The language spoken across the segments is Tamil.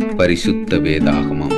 பரிசுத்த வேதாகமம்.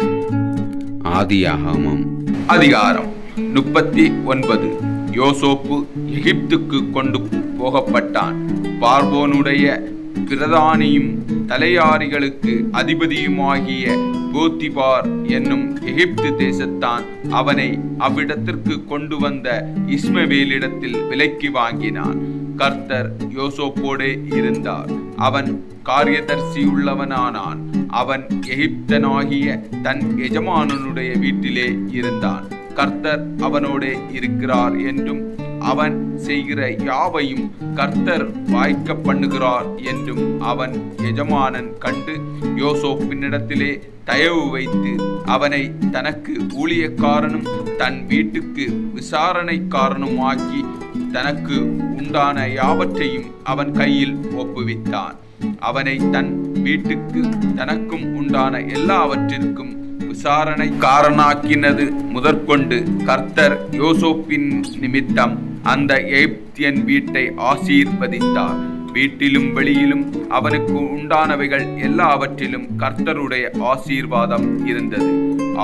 ஆதியாகமம். அதிகாரம் முப்பத்தி ஒன்பது யோசோப்பு எகிப்துக்கு கொண்டு போகப்பட்டான். பார்வோனுடைய பிரதானியும் தலையாரிகளுக்கு அதிபதியுமாகிய போத்திபார் என்னும் எகிப்து தேசத்தான் அவனை அவ்விடத்திற்கு கொண்டு வந்த இஸ்மவேலிடத்தில் விலைக்கு வாங்கினான். கர்த்தர் யோசோப்போடே இருந்தார். அவன் காரியதர்சியுள்ளவனானான். அவன் எகிப்தனாகிய தன் எஜமானனுடைய வீட்டிலே இருந்தான். கர்த்தர் அவனோடே இருக்கிறார் என்றும் அவன் செய்கிற யாவையும் கர்த்தர் வாய்க்க பண்ணுகிறார் என்றும் அவன் எஜமானன் கண்டு யோசோப்பினிடத்திலே தயவு வைத்து அவனை தனக்கு ஊழியக்காரனும் தன் வீட்டுக்கு விசாரணைக்காரனும் ஆக்கி தனக்கு உண்டான யாவற்றையும் அவன் கையில் ஒப்புவித்தான். அவனை தன் வீட்டுக்கு தனக்கும் உண்டான எல்லாவற்றிற்கும் விசாரணை காரணாக்கினது முதற்கொண்டு கர்த்தர் யோசோப்பின் நிமித்தம் அந்த எகிப்தியன் வீட்டை ஆசீர்வதித்தார். வீட்டிலும் வெளியிலும் அவனுக்கு உண்டானவைகள் எல்லாவற்றிலும் கர்த்தருடைய ஆசீர்வாதம் இருந்தது.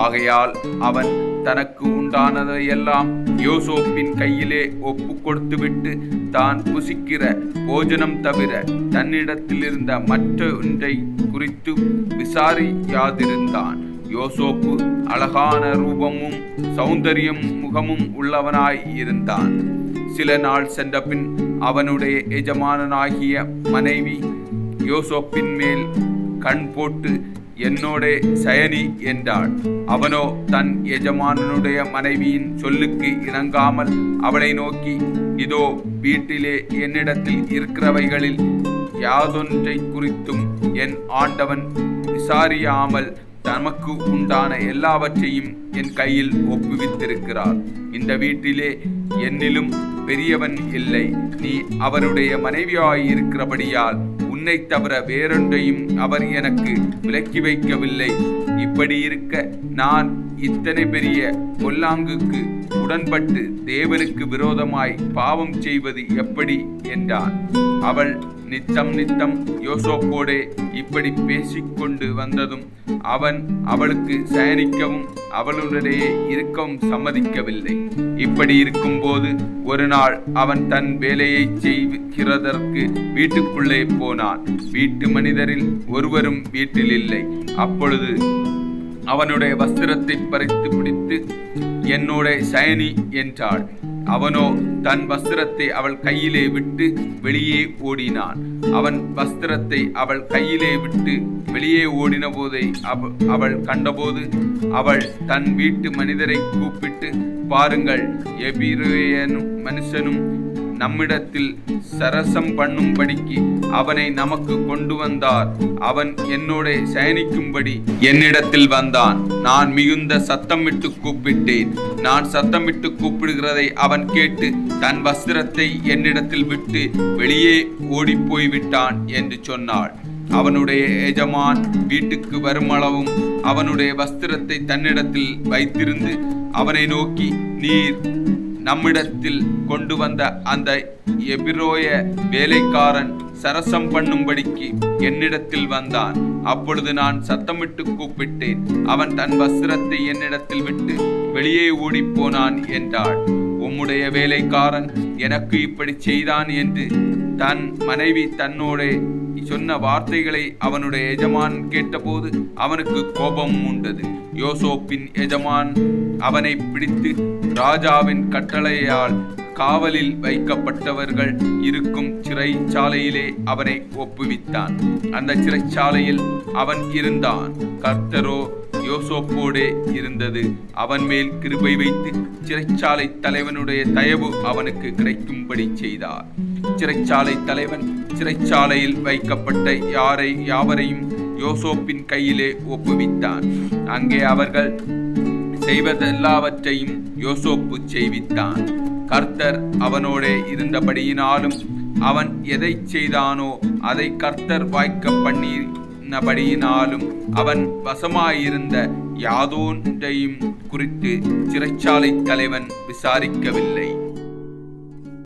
ஆகையால் அவன் தனக்கு உண்டானதையெல்லாம் யோசோப்பின் கையிலே ஒப்பு கொடுத்துவிட்டு தான் புசிக்கிற போஜனம் தவிர தன்னிடத்தில் இருந்த மற்ற ஒன்றை குறித்து விசாரியாதிருந்தான் யோசோப்பு அழகான ரூபமும் சௌந்தரியம் முகமும் உள்ளவனாய் இருந்தான். சில நாள் சென்றபின் அவனுடைய எஜமானனாகிய மனைவி யோசோப்பின் மேல் கண் போட்டு என்னோடே சயனி என்றாள். அவனோ தன் எஜமானனுடைய மனைவியின் சொல்லுக்கு இணங்காமல் அவளை நோக்கி இதோ வீட்டிலே என்னிடத்தில் இருக்கிறவைகளில் யாதொன்றை குறித்தும் என் ஆண்டவன் விசாரியாமல் தமக்கு உண்டான எல்லாவற்றையும் என் கையில் ஒப்புவித்திருக்கிறார். இந்த வீட்டிலே என்னிலும் பெரியவன் இல்லை. நீ அவருடைய மனைவியாயிருக்கிறபடியால் உன்னை தவிர வேறொன்றையும் அவர் எனக்கு விலக்கி வைக்கவில்லை. இப்படி இருக்க நான் இத்தனை பெரிய பொல்லாங்குக்கு உடன்பட்டு தேவனுக்கு விரோதமாய் பாவம் செய்வது எப்படி? என்றான். அவள் நித்தம் நித்தம் யோசோப்போடே இப்படி பேசிக்கொண்டு வந்ததும் அவன் அவளுக்கு சயனிக்கவும் அவளுடைய இருக்கவும் சம்மதிக்கவில்லை. இப்படி இருக்கும்போது ஒரு நாள் அவன் தன் வேலையை செய்கிறதற்கு வீட்டுக்குள்ளே போனான். வீட்டு மனிதரில் ஒருவரும் வீட்டில் இல்லை அப்பொழுது அவனுடைய வஸ்திரத்தை பறித்து பிடித்து என்னோட சயனி என்றாள். அவனோ தன் வஸ்திரத்தை அவள் கையிலே விட்டு வெளியே ஓடினான். அவன் வஸ்திரத்தை அவள் கையிலே விட்டு வெளியே ஓடின போதை அவள் கண்டபோது அவள் தன் வீட்டு மனிதரை கூப்பிட்டு பாருங்கள் எபிரேயனும் மனுஷனும் நம்மிடத்தில் சரசம் பண்ணும்படிக்கு அவனை நமக்கு கொண்டு வந்தார். அவன் என்னோட சயனிக்கும்படி என்னிடத்தில் வந்தான். நான் மிகுந்த சத்தமிட்டு கூப்பிட்டேன். நான் சத்தமிட்டு கூப்பிடுகிறதை அவன் கேட்டு தன் வஸ்திரத்தை என்னிடத்தில் விட்டு வெளியே ஓடிப்போய் விட்டான் என்று சொன்னாள். அவனுடைய எஜமான் வீட்டுக்கு வருமளவும் அவனுடைய வஸ்திரத்தை தன்னிடத்தில் வைத்திருந்து அவனை நோக்கி நீர் நம்மிடத்தில் கொண்டு வந்த அந்த எபிரோய வேலைக்காரன் சரசம் பண்ணும்படிக்கு என்னிடத்தில் வந்தான். அப்பொழுது நான் சத்தமிட்டு கூப்பிட்டேன். அவன் தன் வஸ்திரத்தை என்னிடத்தில் விட்டு வெளியே ஓடிப் போனான் என்றாள். உம்முடைய வேலைக்காரன் எனக்கு இப்படி செய்தான் என்று தன் மனைவி தன்னோட சொன்ன வார்த்தைகளை அவனுடைய எஜமான் கேட்டபோது அவனுக்கு கோபம் உண்டது. யோசோப்பின் எஜமான் அவனை பிடித்து ராஜாவின் கட்டளையால் காவலில் வைக்கப்பட்டவர்கள் இருக்கும் சிறைச்சாலையிலே அவனை ஒப்புவித்தான். அந்த சிறைச்சாலையில் அவன் இருந்தான். கர்த்தரோ யோசோப்போடே இருந்தது. அவன் மேல் கிருபை வைத்து சிறைச்சாலை தலைவனுடைய தயவு அவனுக்கு கிடைக்கும்படி செய்தார். சிறைச்சாலை தலைவன். சிறைச்சாலையில் வைக்கப்பட்ட யாரை யாவரையும் யோசோப்பின் கையிலே ஒப்புவித்தான். அங்கே அவர்கள் செய்வதெல்லாவற்றையும் யோசோப்பு செய்வித்தான். கர்த்தர் அவனோடே இருந்தபடியினாலும் அவன் எதை செய்தானோ அதை கர்த்தர் வாய்க்க பண்ணினபடியினாலும் அவன் வசமாயிருந்த யாதோன்றையும் குறித்து சிறைச்சாலை தலைவன் விசாரிக்கவில்லை.